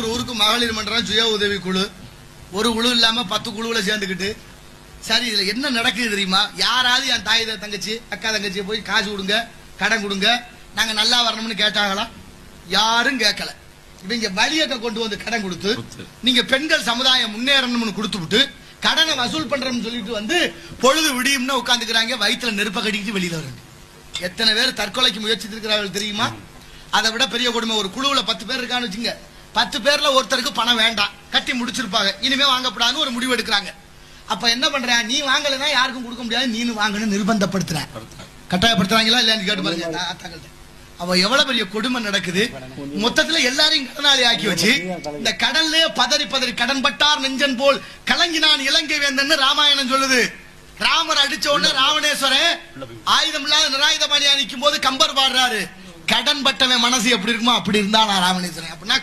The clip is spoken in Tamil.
ஊர் ஊருக்கு மகளிர் மன்றம் சுய உதவி குழு. ஒரு குழு இல்லாம பத்து குழுவுல சேர்ந்துக்கிட்டு சரி இதுல என்ன நடக்குது தெரியுமா? யாராவது என் தாய் தங்கச்சி அக்கா தங்கச்சி போய் காசு கொடுங்க கடன் கொடுங்க. நாங்க நல்லா வரணும்னு கேட்டாங்களா? யாரும் கேட்கல. இவங்க வழியக்க கொண்டு வந்து கடன் கொடுத்து. நீங்க பெண்கள் சமுதாயம் முன்னேறணும்னு கொடுத்து விட்டு கடனை வசூல் பண்றோம்னு சொல்லிட்டு வந்து பொழுது விடியும்னு உட்காந்துக்கிறாங்க வயித்துல நெருப்ப கட்டிக்கிட்டு வெளியில வராங்க எத்தனை பேர் தற்கொலைக்கு முயற்சி இருக்கிறார்கள் தெரியுமா அதை விட பெரிய கொடுமை ஒரு குழுவுல பத்து பேர் இருக்கான்னு வச்சுங்க பத்து பேர்ல ஒருத்தருக்கு பணம் வேண்டாம். கட்டி முடிச்சிருப்பாங்க. இனிமே வாங்கப்படாதுன்னு ஒரு முடிவு எடுக்கிறாங்க. அப்ப என்ன பண்ற? நீ வாங்கலைன்னா யாருக்கும் கொடுக்க முடியாது. நீனு வாங்கணும் நிர்பந்தப்படுத்துற. கட்டாயப்படுத்துறாங்களா இல்லையான்னு கேட்டு பாருங்க. நான் அவ எவ்வளவு பெரிய கொடுமை நடக்குது? மொத்தத்துல எல்லாரையும் கடனாளி ஆக்கி வச்சு இந்த கடல்லே பதறி பதறி கடன் பட்டார் நெஞ்சன் போல் கலங்கினான் இலங்கை வேந்தன் ராமாயணம் சொல்லுது. ராமர் அடிச்ச உடனே ராவணேஸ்வரன் ஆயுதம் இல்லாத நிராயுதபாணியா நிக்கும் போது கம்பர் பாடுறாரு. கடன் பட்டவன் மனசு எப்படி இருக்குமோ அப்படி இருந்தா நான் ராவணேஸ்வரன். அப்படின்னா